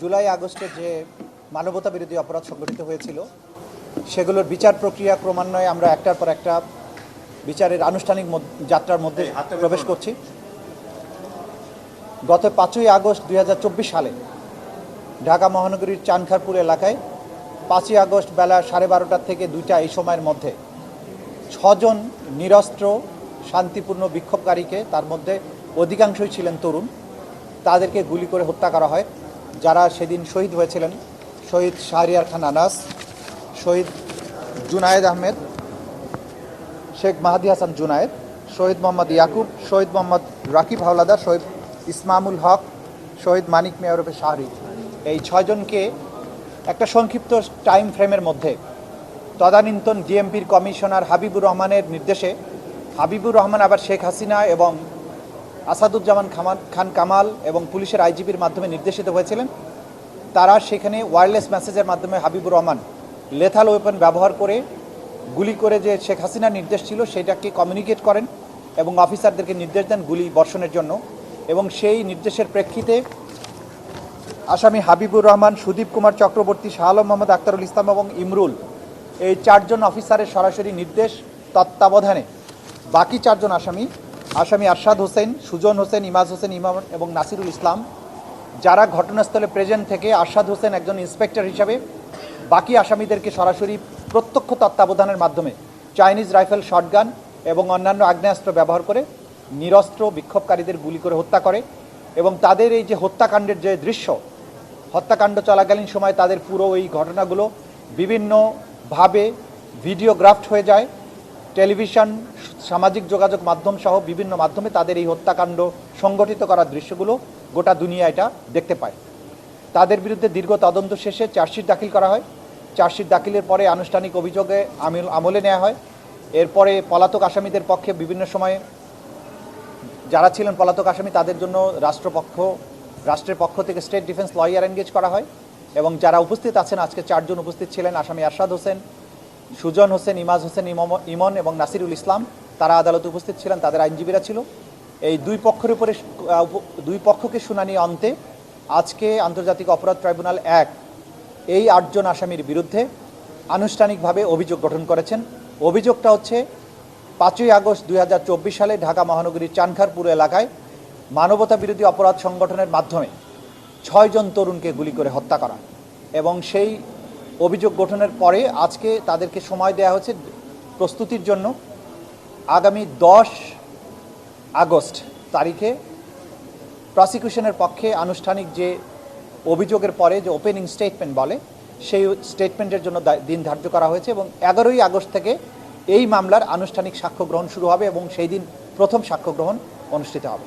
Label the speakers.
Speaker 1: জুলাই আগস্টে যে মানবতা বিরোধী অপরাধ সংগঠিত হয়েছিল সেগুলোর বিচার প্রক্রিয়া ক্রমান্বয়ে আমরা একটার পর একটা বিচারের আনুষ্ঠানিক যাত্রার মধ্যে প্রবেশ করছি। গত পাঁচই আগস্ট দুই হাজার চব্বিশ সালে ঢাকা মহানগরীর চানখারপুর এলাকায় পাঁচই আগস্ট বেলা সাড়ে বারোটা থেকে দুইটা এই সময়ের মধ্যে ছজন নিরস্ত্র শান্তিপূর্ণ বিক্ষোভকারীকে তার মধ্যে অধিকাংশই ছিলেন তরুণ তাদেরকে গুলি করে হত্যা করা হয়। যারা সেদিন শহীদ হয়েছিলেন, শহীদ শাহরিয়ার খান আনাস, শহীদ জুনায়েদ আহমেদ, শেখ মাহাদি হাসান জুনায়েদ, শহীদ মোহাম্মদ ইয়াকুব, শহীদ মোহাম্মদ রাকিব হাওলাদার, শহীদ ইসমামুল হক, শহীদ মানিক মেয়রফে শাহরি। এই ছয়জনকে একটা সংক্ষিপ্ত টাইম ফ্রেমের মধ্যে তদানীন্তন ডিএমপির কমিশনার হাবিবুর রহমানের নির্দেশে হাবিবুর রহমান, আবার শেখ হাসিনা এবং আসাদুজ্জামান খান কামাল এবং পুলিশের আইজিপির মাধ্যমে নির্দেশিত হয়েছিলেন। তারা সেখানে ওয়্যারলেস মেসেজের মাধ্যমে হাবিবুর রহমান লেথাল ওয়েপন ব্যবহার করে গুলি করে যে শেখ হাসিনার নির্দেশ ছিল, সেটাকে কমিউনিকেট করেন এবং অফিসারদেরকে নির্দেশ দেন গুলি বর্ষণের জন্য। এবং সেই নির্দেশের প্রেক্ষিতে আসামি হাবিবুর রহমান, সুদীপ কুমার চক্রবর্তী শাহ আলম মোহাম্মদ আক্তারুল ইসলাম এবং ইমরুল এই চারজন অফিসারের সরাসরি নির্দেশ তত্ত্বাবধানে। বাকি চারজন আসামি আসামি আরশাদ হোসেন, সুজন হোসেন, ইমাজ হোসেন ইমাম এবং নাসিরুল ইসলাম, যারা ঘটনাস্থলে প্রেজেন্ট থেকে আরশাদ হোসেন একজন ইন্সপেক্টর হিসাবে বাকি আসামিদেরকে সরাসরি প্রত্যক্ষ তত্ত্বাবধানের মাধ্যমে চাইনিজ রাইফেল শটগান এবং অন্যান্য আগ্নেয়াস্ত্র ব্যবহার করে, নিরস্ত্র বিক্ষোভকারীদের গুলি করে হত্যা করে এবং তাদের এই যে হত্যাকাণ্ডের যে দৃশ্য, হত্যাকাণ্ড চলাকালীন সময় তাদের পুরো এই ঘটনাগুলো বিভিন্নভাবে ভিডিওগ্রাফট হয়ে যায়। টেলিভিশন, সামাজিক যোগাযোগ মাধ্যম সহ বিভিন্ন মাধ্যমে তাদের এই হত্যাকাণ্ড সংগঠিত করার দৃশ্যগুলো গোটা দুনিয়া এটা দেখতে পায়। তাদের বিরুদ্ধে দীর্ঘ তদন্ত শেষে চার্জশিট দাখিল করা হয়। চার্জশিট দাখিলের পরে আনুষ্ঠানিক অভিযোগে আমিল আমলে নেওয়া হয়। এরপরে পলাতক আসামিদের পক্ষে বিভিন্ন সময়ে যারা ছিলেন পলাতক আসামি তাদের জন্য রাষ্ট্রপক্ষ, রাষ্ট্রের পক্ষ থেকে স্টেট ডিফেন্স লয়ার এনগেজ করা হয় এবং যারা উপস্থিত আছেন, আজকে চারজন উপস্থিত ছিলেন, আসামি আরশাদ হোসেন সুজন হোসেন, ইমাজ হোসেন ইমন এবং নাসিরুল ইসলাম, তারা আদালতে উপস্থিত ছিলেন, তাদের আইনজীবীরা ছিল। এই দুই পক্ষের উপরে দুই পক্ষকে শুনানি অন্তে আজকে আন্তর্জাতিক অপরাধ ট্রাইব্যুনাল এক এই আটজন আসামির বিরুদ্ধে আনুষ্ঠানিকভাবে অভিযোগ গঠন করেছেন। অভিযোগটা হচ্ছে পাঁচই আগস্ট দুই হাজার চব্বিশ সালে ঢাকা মহানগরীর চানখারপুর এলাকায় মানবতা বিরোধী অপরাধ সংগঠনের মাধ্যমে ছয়জন তরুণকে গুলি করে হত্যা করা এবং সেই অভিযোগ গঠনের পরে আজকে তাদেরকে সময় দেওয়া হয়েছে প্রস্তুতির জন্য। আগামী দশ আগস্ট তারিখে প্রসিকিউশনের পক্ষে আনুষ্ঠানিক যে অভিযোগের পরে যে ওপেনিং স্টেটমেন্ট বলে, সেই স্টেটমেন্টের জন্য দিন ধার্য করা হয়েছে এবং এগারোই আগস্ট থেকে এই মামলার আনুষ্ঠানিক সাক্ষ্য গ্রহণ শুরু হবে এবং সেই দিন প্রথম সাক্ষ্য গ্রহণ অনুষ্ঠিত হবে।